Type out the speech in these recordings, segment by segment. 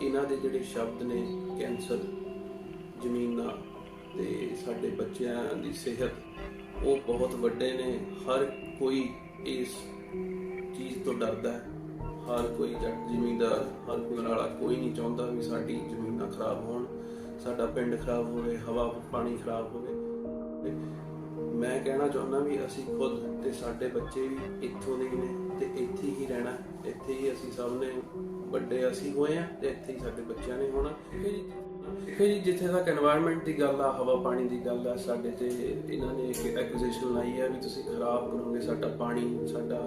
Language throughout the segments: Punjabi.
ਇਹਨਾਂ ਦੇ ਜਿਹੜੇ ਸ਼ਬਦ ਨੇ, ਕੈਂਸਰ, ਜ਼ਮੀਨਾਂ ਤੇ ਸਾਡੇ ਬੱਚਿਆਂ ਦੀ ਸਿਹਤ, ਉਹ ਬਹੁਤ ਵੱਡੇ ਨੇ। ਹਰ ਕੋਈ ਇਸ ਚੀਜ਼ ਤੋਂ ਡਰਦਾ ਹੈ। ਹਰ ਕੋਈ ਜੱਟ ਜ਼ਿਮੀਂਦਾਰ ਹਰ ਕੋਈ ਵਾਲਾ ਕੋਈ ਨਹੀਂ ਚਾਹੁੰਦਾ ਵੀ ਸਾਡੀ ਜ਼ਮੀਨਾਂ ਖਰਾਬ ਹੋਣ, ਸਾਡਾ ਪਿੰਡ ਖਰਾਬ ਹੋਵੇ, ਹਵਾ, ਪਾਣੀ ਖਰਾਬ ਹੋਵੇ। ਮੈਂ ਕਹਿਣਾ ਚਾਹੁੰਦਾ ਵੀ ਅਸੀਂ ਖੁਦ ਤੇ ਸਾਡੇ ਬੱਚੇ ਵੀ ਇੱਥੋਂ ਦੇ ਹੀ ਨੇ ਤੇ ਇੱਥੇ ਹੀ ਰਹਿਣਾ, ਇੱਥੇ ਹੀ ਅਸੀਂ ਸਭ ਨੇ ਵੱਡੇ ਅਸੀਂ ਹੋਏ ਆ ਤੇ ਇੱਥੇ ਹੀ ਸਾਡੇ ਬੱਚਿਆਂ ਨੇ ਹੋਣਾ। ਫਿਰ ਜਿੱਥੇ ਤੱਕ এনवायरमेंट ਦੀ ਗੱਲ ਆ, ਹਵਾ ਪਾਣੀ ਦੀ ਗੱਲ ਆ, ਸਾਡੇ ਤੇ ਇਹਨਾਂ ਨੇ ਇੱਕ ਐਕੁਜੀਸ਼ਨ ਲਾਈ ਆ ਵੀ ਤੁਸੀਂ ਖਰਾਬ ਕਰੋਗੇ ਸਾਡਾ ਪਾਣੀ, ਸਾਡਾ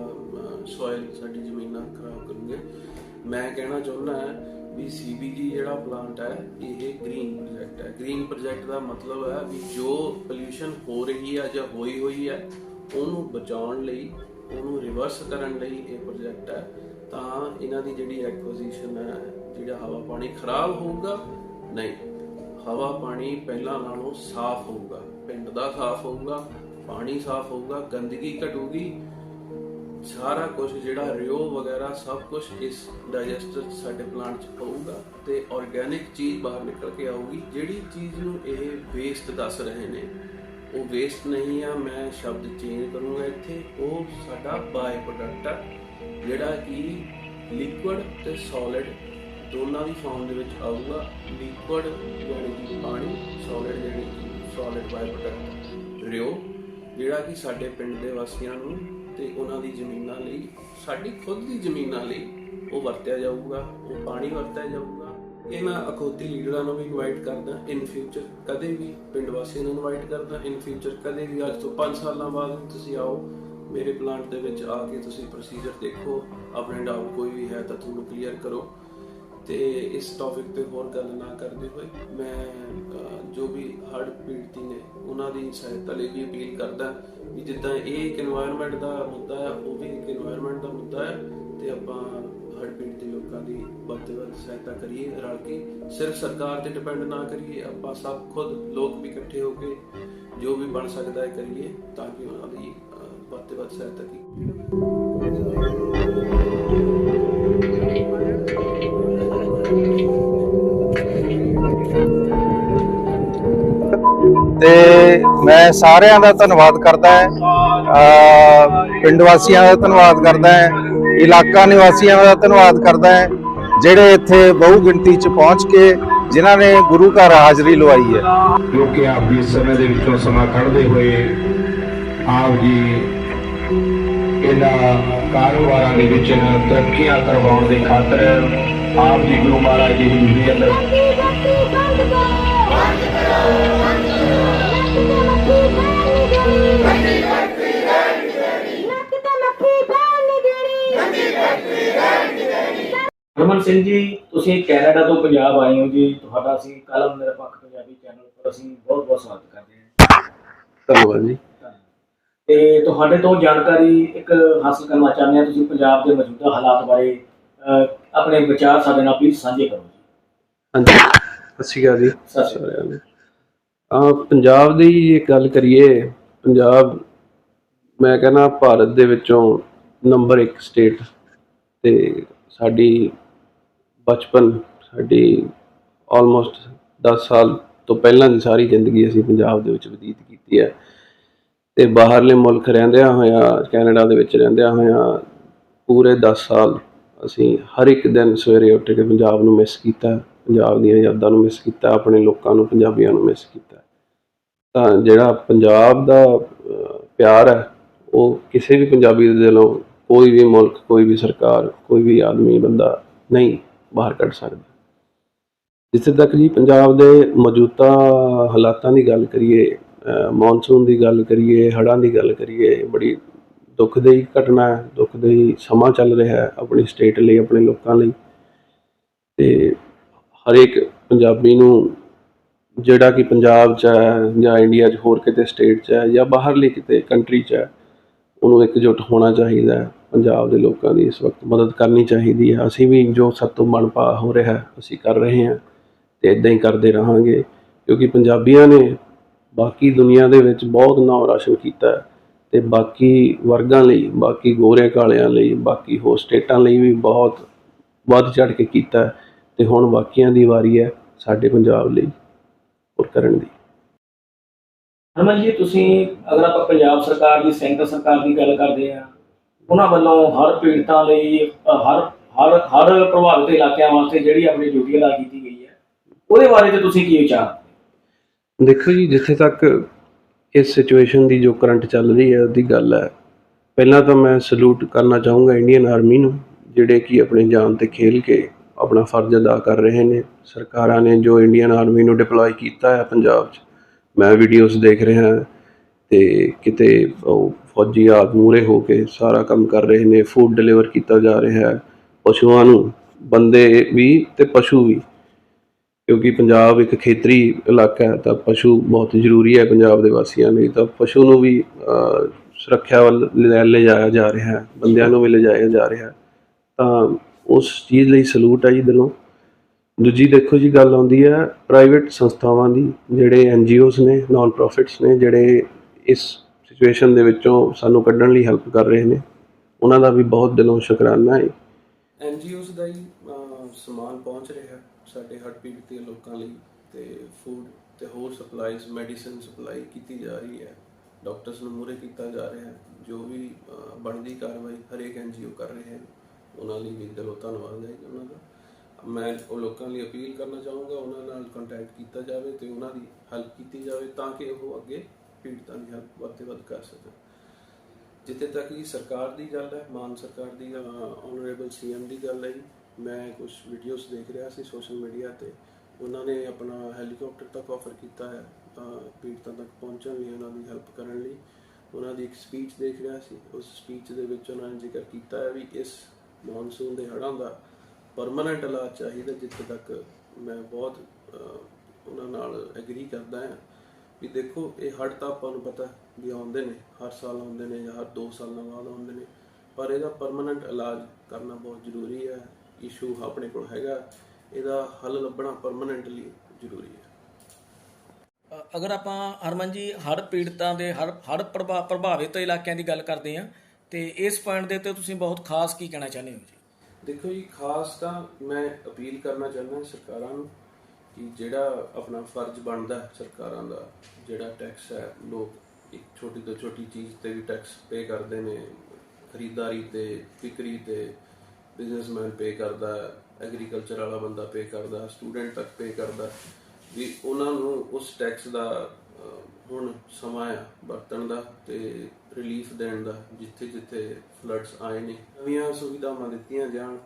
ਸੋਇਲ ਸਾਡੀ ਜ਼ਮੀਨਾਂ ਖਰਾਬ ਕਰੋਗੇ। ਮੈਂ ਕਹਿਣਾ ਚਾਹੁੰਦਾ ਵੀ ਸੀਬੀਜੀ ਜਿਹੜਾ ਪਲਾਂਟ ਹੈ ਇਹ ਗ੍ਰੀਨ ਪ੍ਰੋਜੈਕਟ ਹੈ ਗ੍ਰੀਨ ਪ੍ਰੋਜੈਕਟ ਦਾ ਮਤਲਬ ਹੈ ਵੀ ਜੋ ਪੋਲੂਸ਼ਨ ਹੋ ਰਹੀ ਆ ਜਾਂ ਹੋਈ ਹੋਈ ਹੈ ਉਹਨੂੰ ਬਚਾਉਣ ਲਈ, ਉਹਨੂੰ ਰਿਵਰਸ ਕਰਨ ਲਈ ਇਹ ਪ੍ਰੋਜੈਕਟ ਹੈ ਤਾਂ ਇਹਨਾਂ ਦੀ ਜਿਹੜੀ ਐਕੁਜੀਸ਼ਨ ਹੈ, ਜਿਹੜਾ ਹਵਾ ਪਾਣੀ ਖਰਾਬ ਹੋਊਗਾ, ਨਹੀਂ, ਹਵਾ ਪਾਣੀ ਪਹਿਲਾਂ ਨਾਲੋਂ ਸਾਫ਼ ਹੋਊਗਾ, ਪਿੰਡ ਦਾ ਸਾਫ਼ ਹੋਊਗਾ, ਪਾਣੀ ਸਾਫ਼ ਹੋਊਗਾ, ਗੰਦਗੀ ਘਟੂਗੀ, ਸਾਰਾ ਕੁਝ ਜਿਹੜਾ ਰਿਓ ਵਗੈਰਾ ਸਭ ਕੁਝ ਇਸ ਡਾਈਜੈਸਟਰ ਸਾਡੇ ਪਲਾਂਟ 'ਚ ਪਊਗਾ ਤੇ ਆਰਗੇਨਿਕ ਚੀਜ਼ ਬਾਹਰ ਨਿਕਲ ਕੇ ਆਊਗੀ, ਜਿਹੜੀ ਚੀਜ਼ ਨੂੰ ਇਹ ਵੇਸਟ ਦੱਸ ਰਹੇ ਨੇ। ਉਹ ਵੇਸਟ ਨਹੀਂ ਆ, ਮੈਂ ਸ਼ਬਦ ਚੇਂਜ ਕਰੂੰਗਾ ਇੱਥੇ। ਉਹ ਸਾਡਾ ਬਾਈ ਪ੍ਰੋਡਕਟ ਆ, ਜਿਹੜਾ ਕਿ ਲਿਕੁਇਡ ਤੇ ਸੋਲਿਡ ਦੋਨਾਂ ਦੀ ਫਾਰਮ ਦੇ ਵਿੱਚ ਆਊਗਾ। ਲਿਕੁਇਡ ਯਾਨੀ ਕਿ ਪਾਣੀ ਸੋਲਿਡ ਯਾਨੀ ਕਿ ਸੋਲਿਡ ਬਾਈ ਪ੍ਰੋਡਕਟ ਰਿਓ, ਜਿਹੜਾ ਕਿ ਸਾਡੇ ਪਿੰਡ ਦੇ ਵਾਸੀਆਂ ਨੂੰ ਤੇ ਉਹਨਾਂ ਦੀ ਜ਼ਮੀਨਾਂ ਲਈ, ਸਾਡੀ ਖੁਦ ਦੀ ਜ਼ਮੀਨਾਂ ਲਈ ਉਹ ਵਰਤਿਆ ਜਾਊਗਾ, ਉਹ ਪਾਣੀ ਵਰਤਿਆ ਜਾਊਗਾ। ਇਹਨਾਂ ਅਖੌਤੀ ਲੀਡਰਾਂ ਨੂੰ ਵੀ ਇਨਵਾਈਟ ਕਰਦਾ ਇਨ ਫਿਊਚਰ ਕਦੇ ਵੀ ਪਿੰਡ ਵਾਸੀਆਂ ਨੂੰ ਇਨਵਾਈਟ ਕਰਦਾ ਇਨ ਫਿਊਚਰ ਕਦੇ ਵੀ ਅੱਜ ਤੋਂ 5 ਸਾਲਾਂ ਬਾਅਦ ਤੁਸੀਂ ਆਓ, ਮੇਰੇ ਪਲਾਂਟ ਦੇ ਵਿੱਚ ਆ ਕੇ ਤੁਸੀਂ ਪ੍ਰੋਸੀਜਰ ਦੇਖੋ, ਆਪਣੇ ਡਾਊਨ ਕੋਈ ਵੀ ਹੈ ਤਾਂ ਤੁਹਾਨੂੰ ਕਲੀਅਰ ਕਰੋ। ਤੇ ਇਸ ਟੌਪਿਕ ਤੇ ਹੋਰ ਗੱਲ ਨਾ ਕਰਦੇ ਹੋਏ, ਮੈਂ ਜੋ ਵੀ ਹੜ ਪੀੜਤੀ ਨੇ, ਉਹਨਾਂ ਦੀ ਸਹਾਇਤਾ ਲਈ ਵੀ ਅਪੀਲ ਕਰਦਾ ਵੀ ਜਿੱਦਾਂ ਇਹ ਇੱਕ ਦਾ ਮੁੱਦਾ ਹੈ, ਉਹ ਵੀ ਇੱਕ ਦਾ ਮੁੱਦਾ ਹੈ, ਤੇ ਆਪਾਂ ਹੜ੍ਹ ਪੀੜਤੀ ਲੋਕਾਂ ਦੀ ਵੱਧ ਤੋਂ ਵੱਧ ਸਹਾਇਤਾ ਕਰੀਏ, ਰਲ ਕੇ ਸਿਰਫ ਸਰਕਾਰ ਤੇ ਡਿਪੈਂਡ ਨਾ ਕਰੀਏ, ਆਪਾਂ ਸਭ ਖੁਦ ਲੋਕ ਵੀ ਇਕੱਠੇ ਹੋ ਕੇ ਜੋ ਵੀ ਬਣ ਸਕਦਾ ਹੈ ਕਰੀਏ, ਤਾਂ ਕਿ ਉਹਨਾਂ ਦੀ ਵੱਧ ਤੋਂ ਵੱਧ ਸਹਾਇਤਾ ਕੀਤੀ ਤੇ ਮੈਂ ਸਾਰਿਆਂ ਦਾ ਧੰਨਵਾਦ ਕਰਦਾ ਹਾਂ ਪਿੰਡ ਵਾਸੀਆਂ ਦਾ ਧੰਨਵਾਦ ਕਰਦਾ ਹਾਂ। ਇਲਾਕਾ ਨਿਵਾਸੀਆਂ ਦਾ ਧੰਨਵਾਦ ਕਰਦਾ ਹਾਂ ਜਿਹੜੇ ਇੱਥੇ ਬਹੁ ਗਿਣਤੀ ਚ ਪਹੁੰਚ ਕੇ ਜਿਨ੍ਹਾਂ ਨੇ ਗੁਰੂ ਘਰ ਹਾਜ਼ਰੀ ਲਵਾਈ ਹੈ। ਕਿਉਂਕਿ ਆਪ ਵੀ ਇਸ ਸਮੇਂ ਦੇ ਵਿੱਚੋਂ ਸਮਾਂ ਕੱਢਦੇ ਹੋਏ ਆਪ ਜੀ ਇਹਨਾਂ ਕਾਰੋਬਾਰਾਂ ਦੇ ਵਿੱਚ ਤਰੱਕੀਆਂ ਕਰਵਾਉਣ ਦੇ ਖਾਤਰ ਆਪ ਜੀ ਗੁਰੂ ਮਹਾਰਾਜ ਜੀ ਦੀ ਹਜ਼ੂਰੀ ਅੰਦਰ ਦੇਣੀ ਰਮਨ ਸਿੰਘ ਜੀ ਤੁਸੀਂ ਕੈਨੇਡਾ ਤੋਂ ਪੰਜਾਬ ਆਏ ਹੋ ਜੀ। ਤੁਹਾਡਾ ਅਸੀਂ ਕਲਮ ਨਿਰਪੱਖ ਪੰਜਾਬੀ ਚੈਨਲ ਪਰ ਅਸੀਂ ਬਹੁਤ ਬਹੁਤ ਸਵਾਗਤ ਕਰਦੇ ਹਾਂ। ਧੰਨਵਾਦ ਜੀ। ਤੇ ਤੁਹਾਡੇ ਤੋਂ ਜਾਣਕਾਰੀ ਇੱਕ ਹਾਸਲ ਕਰਨਾ ਚਾਹੁੰਦੇ ਹਾਂ। ਤੁਸੀਂ ਪੰਜਾਬ ਦੇ ਮੌਜੂਦਾ ਹਾਲਾਤ ਬਾਰੇ ਆਪਣੇ ਵਿਚਾਰ ਸਾਡੇ ਨਾਲ ਪਲੀਜ਼ ਸਾਂਝੇ ਕਰੋ ਜੀ। ਹਾਂਜੀ। ਸਤਿ ਸ਼੍ਰੀ ਅਕਾਲ ਜੀ। ਸਤਿ ਸ਼੍ਰੀ ਅਕਾਲ। ਆ ਪੰਜਾਬ ਦੀ ਜੇ ਗੱਲ ਕਰੀਏ ਪੰਜਾਬ ਮੈਂ ਕਹਿੰਦਾ ਭਾਰਤ ਦੇ ਵਿੱਚੋਂ ਨੰਬਰ 1 ਸਟੇਟ ਤੇ ਸਾਡੀ ਬਚਪਨ ਸਾਡੀ ਆਲਮੋਸਟ 10 ਸਾਲ ਤੋਂ ਪਹਿਲਾਂ ਦੀ ਸਾਰੀ ਜ਼ਿੰਦਗੀ ਅਸੀਂ ਪੰਜਾਬ ਦੇ ਵਿੱਚ ਬਤੀਤ ਕੀਤੀ ਹੈ। ਤੇ ਬਾਹਰਲੇ ਮੁਲਕ ਰਹਿੰਦਿਆਂ ਹੋਇਆਂ, ਕੈਨੇਡਾ ਦੇ ਵਿੱਚ ਰਹਿੰਦਿਆਂ ਹੋਇਆਂ ਪੂਰੇ 10 ਸਾਲ ਅਸੀਂ ਹਰ ਇੱਕ ਦਿਨ ਸਵੇਰੇ ਉੱਠ ਕੇ ਪੰਜਾਬ ਨੂੰ ਮਿਸ ਕੀਤਾ, ਪੰਜਾਬ ਦੀਆਂ ਯਾਦਾਂ ਨੂੰ ਮਿਸ ਕੀਤਾ, ਆਪਣੇ ਲੋਕਾਂ ਨੂੰ, ਪੰਜਾਬੀਆਂ ਨੂੰ ਮਿਸ ਕੀਤਾ। ਤਾਂ ਜਿਹੜਾ ਪੰਜਾਬ ਦਾ ਪਿਆਰ ਹੈ, ਉਹ ਕਿਸੇ ਵੀ ਪੰਜਾਬੀ ਦੇ ਦਿਲੋਂ ਕੋਈ ਵੀ ਮੁਲਕ, ਕੋਈ ਵੀ ਸਰਕਾਰ, ਕੋਈ ਵੀ ਆਦਮੀ, ਬੰਦਾ ਨਹੀਂ ਬਾਹਰ ਕੱਢ ਸਕਦਾ ਜਿੱਥੇ ਤੱਕ ਜੀ ਪੰਜਾਬ ਦੇ ਮੌਜੂਦਾ ਹਾਲਾਤਾਂ ਦੀ ਗੱਲ ਕਰੀਏ ਮੌਨਸੂਨ ਦੀ ਗੱਲ ਕਰੀਏ, ਹੜ੍ਹਾਂ ਦੀ ਗੱਲ ਕਰੀਏ, ਬੜੀ ਦੁਖਦਾਈ ਘਟਨਾ ਹੈ, ਦੁਖਦਾਈ ਸਮਾਂ ਚੱਲ ਰਿਹਾ ਹੈ ਆਪਣੀ ਸਟੇਟ ਲਈ, ਆਪਣੇ ਲੋਕਾਂ ਲਈ। ਤੇ ਹਰੇਕ ਪੰਜਾਬੀ ਨੂੰ ਜਿਹੜਾ ਕਿ ਪੰਜਾਬ 'ਚ ਹੈ ਜਾਂ ਇੰਡੀਆ 'ਚ ਹੋਰ ਕਿਤੇ ਸਟੇਟ 'ਚ ਹੈ ਜਾਂ ਬਾਹਰਲੀ ਕਿਤੇ ਕੰਟਰੀ 'ਚ ਹੈ, ਉਹਨੂੰ ਇਕਜੁੱਟ ਹੋਣਾ ਚਾਹੀਦਾ ਹੈ। ਪੰਜਾਬ ਦੇ ਲੋਕਾਂ ਦੀ ਇਸ ਵਕਤ ਮਦਦ ਕਰਨੀ ਚਾਹੀਦੀ ਹੈ। ਅਸੀਂ ਵੀ ਜੋ ਸਤੋਂ ਬਣ ਪਾ ਹੋ ਰਿਹਾ, ਅਸੀਂ ਕਰ ਰਹੇ ਹਾਂ ਤੇ ਇਦਾਂ ਹੀ ਕਰਦੇ ਰਹਾਂਗੇ ਕਿਉਂਕਿ ਪੰਜਾਬੀਆਂ ਨੇ ਬਾਕੀ ਦੁਨੀਆ ਦੇ ਵਿੱਚ ਬਹੁਤ ਨਾਮ ਰੌਸ਼ਨ ਕੀਤਾ ਹੈ ਤੇ ਬਾਕੀ ਵਰਗਾਂ ਲਈ, ਬਾਕੀ ਗੋਰੇ ਕਾਲਿਆਂ ਲਈ, ਬਾਕੀ ਹੋਰ ਸਟੇਟਾਂ ਲਈ ਵੀ ਬਹੁਤ ਵੱਧ ਚੜ ਕੇ ਕੀਤਾ ਹੈ ਤੇ ਹੁਣ ਬਾਕੀਆਂ ਦੀ ਵਾਰੀ ਹੈ ਸਾਡੇ ਪੰਜਾਬ ਲਈ ਉਹ ਕਰਨ ਦੀ। ਹਰਮਨ ਜੀ, ਤੁਸੀਂ ਅਗਰ ਆਪਾਂ ਪੰਜਾਬ ਸਰਕਾਰ ਦੀ ਸੈਂਟਰ ਸਰਕਾਰ ਦੀ ਗੱਲ ਕਰਦੇ ਆ ਉਹਨਾਂ ਵੱਲੋਂ ਹਰ ਪੀੜਤਾਂ ਲਈ ਹਰ ਹਰ ਹਰ ਪ੍ਰਭਾਵਿਤ ਇਲਾਕਿਆਂ ਵਾਸਤੇ ਜਿਹੜੀ ਆਪਣੀ ਡਿਊਟੀ ਅਦਾ ਕੀਤੀ ਗਈ ਹੈ, ਉਹਦੇ ਬਾਰੇ ਤੇ ਤੁਸੀਂ ਕੀ ਵਿਚਾਰ ਦੇਖੋ ਜੀ, ਜਿੱਥੇ ਤੱਕ ਇਸ ਸਿਚੁਏਸ਼ਨ ਦੀ ਜੋ ਕਰੰਟ ਚੱਲ ਰਹੀ ਹੈ, ਉਹਦੀ ਗੱਲ ਹੈ। ਪਹਿਲਾਂ ਤਾਂ ਮੈਂ ਸਲੂਟ ਕਰਨਾ ਚਾਹੂੰਗਾ ਇੰਡੀਅਨ ਆਰਮੀ ਨੂੰ, ਜਿਹੜੇ ਕਿ ਆਪਣੇ ਜਾਨ ਤੇ ਖੇਲ ਕੇ ਆਪਣਾ ਫਰਜ਼ ਅਦਾ ਕਰ ਰਹੇ ਨੇ। ਸਰਕਾਰਾਂ ਨੇ ਜੋ ਇੰਡੀਅਨ ਆਰਮੀ ਨੂੰ ਡਿਪਲੋਏ ਕੀਤਾ ਹੈ ਪੰਜਾਬ 'ਚ, ਮੈਂ ਵੀਡੀਓਜ਼ ਦੇਖ ਰਿਹਾ ਤੇ ਕਿਤੇ ਉਹ ਫੌਜੀ ਆਪ ਮੂਹਰੇ ਹੋ ਕੇ ਸਾਰਾ ਕੰਮ ਕਰ ਰਹੇ ਨੇ ਫੂਡ ਡਿਲੀਵਰ ਕੀਤਾ ਜਾ ਰਿਹਾ ਹੈ, ਪਸ਼ੂਆਂ ਨੂੰ, ਬੰਦੇ ਵੀ ਤੇ ਪਸ਼ੂ ਵੀ। ਕਿਉਂਕਿ ਪੰਜਾਬ ਇੱਕ ਖੇਤਰੀ ਇਲਾਕਾ ਹੈ, ਤਾਂ ਪਸ਼ੂ ਬਹੁਤ ਜ਼ਰੂਰੀ ਹੈ ਪੰਜਾਬ ਦੇ ਵਾਸੀਆਂ ਲਈ। ਤਾਂ ਪਸ਼ੂ ਨੂੰ ਵੀ ਸੁਰੱਖਿਆ ਵੱਲ ਲੈ ਲਿਜਾਇਆ ਜਾ ਰਿਹਾ ਹੈ, ਬੰਦਿਆਂ ਨੂੰ ਵੀ ਲਿਜਾਇਆ ਜਾ ਰਿਹਾ ਹੈ। ਤਾਂ ਉਸ ਚੀਜ਼ ਲਈ ਸਲੂਟ ਹੈ ਜੀ ਦਿਲੋਂ। ਦੂਜੀ ਦੇਖੋ ਜੀ ਗੱਲ ਆਉਂਦੀ ਹੈ ਪ੍ਰਾਈਵੇਟ ਸੰਸਥਾਵਾਂ ਦੀ, ਜਿਹੜੇ ਐਨਜੀਓਜ਼ ਨੇ ਨਾਨ ਪ੍ਰੋਫਿਟਸ ਨੇ, ਜਿਹੜੇ ਇਸ ਸਿਚੁਏਸ਼ਨ ਦੇ ਵਿੱਚੋਂ ਸਾਨੂੰ ਕੱਢਣ ਲਈ ਹੈਲਪ ਕਰ ਰਹੇ ਨੇ। ਉਹਨਾਂ ਦਾ ਵੀ ਬਹੁਤ ਦਿਲੋਂ ਸ਼ੁਕਰਾਨਾ ਹੈ। ਐਨਜੀਓਜ਼ ਦਾ ਹੀ ਸਮਾਨ ਪਹੁੰਚ ਰਿਹਾ ਸਾਡੇ ਹੜ੍ਹ ਪੀੜਤ ਲੋਕਾਂ ਲਈ ਤੇ ਫੂਡ ਤੇ ਹੋਰ ਸਪਲਾਈਜ਼ ਮੈਡੀਸਿਨ ਸਪਲਾਈ ਕੀਤੀ ਜਾ ਰਹੀ ਹੈ। ਡਾਕਟਰਸ ਨੂੰ ਮੂਹਰੇ ਕੀਤਾ ਜਾ ਰਿਹਾ ਹੈ। ਜੋ ਵੀ ਬਣਦੀ ਕਾਰਵਾਈ ਹਰੇਕ ਐਨਜੀਓ ਕਰ ਰਹੇ ਹਨ। ਉਹਨਾਂ ਲਈ ਵੀ ਦਿਲੋਂ ਧੰਨਵਾਦ ਹੈ ਉਹਨਾਂ ਦਾ। ਮੈਂ ਉਹ ਲੋਕਾਂ ਲਈ ਅਪੀਲ ਕਰਨਾ ਚਾਹੂੰਗਾ, ਉਹਨਾਂ ਨਾਲ ਕੰਟੈਕਟ ਕੀਤਾ ਜਾਵੇ ਤੇ ਉਹਨਾਂ ਦੀ ਹੈਲਪ ਕੀਤੀ ਜਾਵੇ ਤਾਂ ਕਿ ਉਹ ਅੱਗੇ ਪੀੜਤਾਂ ਦੀ ਹੈਲਪ ਵੱਧ ਤੋਂ ਵੱਧ ਕਰ ਸਕਣ ਜਿੱਥੇ ਤੱਕ ਇਹ ਸਰਕਾਰ ਦੀ ਗੱਲ ਹੈ ਮਾਨ ਸਰਕਾਰ ਦੀ ਆਨਰੇਬਲ ਸੀਐਮ ਦੀ ਗੱਲ ਹੈ ਜੀ, ਮੈਂ ਕੁਝ ਵੀਡੀਓਜ਼ ਦੇਖ ਰਿਹਾ ਸੀ ਸੋਸ਼ਲ ਮੀਡੀਆ ਤੇ। ਉਹਨਾਂ ਨੇ ਆਪਣਾ ਹੈਲੀਕਾਪਟਰ ਤੱਕ ਆਫਰ ਕੀਤਾ ਹੈ ਅਹ, ਪੀੜਤਾਂ ਤੱਕ ਪਹੁੰਚਣ ਲਈ ਉਹਨਾਂ ਦੀ ਹੈਲਪ ਕਰਨ ਲਈ। ਉਹਨਾਂ ਦੀ ਇੱਕ ਸਪੀਚ ਦੇਖ ਰਿਹਾ ਸੀ। ਉਸ ਸਪੀਚ ਦੇ ਵਿੱਚ ਉਹਨਾਂ ਨੇ ਜ਼ਿਕਰ ਕੀਤਾ ਹੈ ਵੀ ਇਸ ਮੌਨਸੂਨ ਦੇ ਹੜ੍ਹਾਂ ਦਾ ਪਰਮਨੈਂਟ ਇਲਾਜ ਚਾਹੀਦਾ ਜਿੱਥੇ ਤੱਕ ਮੈਂ ਬਹੁਤ ਉਹਨਾਂ ਨਾਲ ਐਗਰੀ ਕਰਦਾ ਹਾਂ। ਵੀ ਦੇਖੋ ਇਹ ਹੜ੍ਹ ਤਾਂ ਆਪਾਂ ਨੂੰ ਪਤਾ ਵੀ ਆਉਂਦੇ ਨੇ ਹਰ ਸਾਲ ਆਉਂਦੇ ਨੇ ਜਾਂ ਹਰ 2 ਸਾਲਾਂ ਬਾਅਦ ਆਉਂਦੇ ਨੇ ਪਰ ਇਹਦਾ ਪਰਮਨੈਂਟ ਇਲਾਜ ਕਰਨਾ ਬਹੁਤ ਜ਼ਰੂਰੀ ਹੈ ਇਸ਼ੂ ਆਪਣੇ ਕੋਲ ਹੈਗਾ ਇਹਦਾ ਹੱਲ ਲੱਭਣਾ ਪਰਮਨੈਂਟਲੀ ਜ਼ਰੂਰੀ ਹੈ। ਅਗਰ ਆਪਾਂ ਹਰਮਨ ਜੀ ਹੜ ਪੀੜਤਾਂ ਦੇ ਹੜ ਹੜ ਪ੍ਰਭਾਵਿਤ ਇਲਾਕਿਆਂ ਦੀ ਗੱਲ ਕਰਦੇ ਆ ਤੇ ਇਸ ਪੁਆਇੰਟ ਦੇ ਉੱਤੇ ਤੁਸੀਂ ਬਹੁਤ ਖਾਸ ਕੀ ਕਹਿਣਾ ਚਾਹੁੰਦੇ ਹੋ ਜੀ? ਦੇਖੋ ਜੀ ਖਾਸ ਤਾਂ ਮੈਂ ਅਪੀਲ ਕਰਨਾ ਚਾਹੁੰਦਾ ਸਰਕਾਰਾਂ ਨੂੰ ਕਿ ਜਿਹੜਾ ਆਪਣਾ ਫਰਜ਼ ਬਣਦਾ ਸਰਕਾਰਾਂ ਦਾ, ਜਿਹੜਾ ਟੈਕਸ ਹੈ, ਲੋਕ ਇੱਕ ਛੋਟੀ ਤੋਂ ਛੋਟੀ ਚੀਜ਼ ਤੇ ਵੀ ਟੈਕਸ ਪੇ ਕਰਦੇ ਨੇ, ਖਰੀਦਦਾਰੀ ਤੇ, ਵਿਕਰੀ ਤੇ ਬਿਜ਼ਨਸਮੈਨ ਪੇ ਕਰਦਾ ਐਗਰੀਕਲਚਰ ਵਾਲਾ ਬੰਦਾ ਪੇ ਕਰਦਾ ਸਟੂਡੈਂਟ ਤੱਕ ਪੇ ਕਰਦਾ, ਵੀ ਉਹਨਾਂ ਨੂੰ ਉਸ ਟੈਕਸ ਦਾ ਹੁਣ ਸਮਾਂ ਆ ਵਰਤਣ ਦਾ ਤੇ ਰਿਲੀਫ ਦੇਣ ਦਾ, ਜਿੱਥੇ ਜਿੱਥੇ ਫਲੱਡਸ ਆਏ ਨੇ, ਨਵੀਆਂ ਸੁਵਿਧਾਵਾਂ ਦਿੱਤੀਆਂ ਜਾਣ,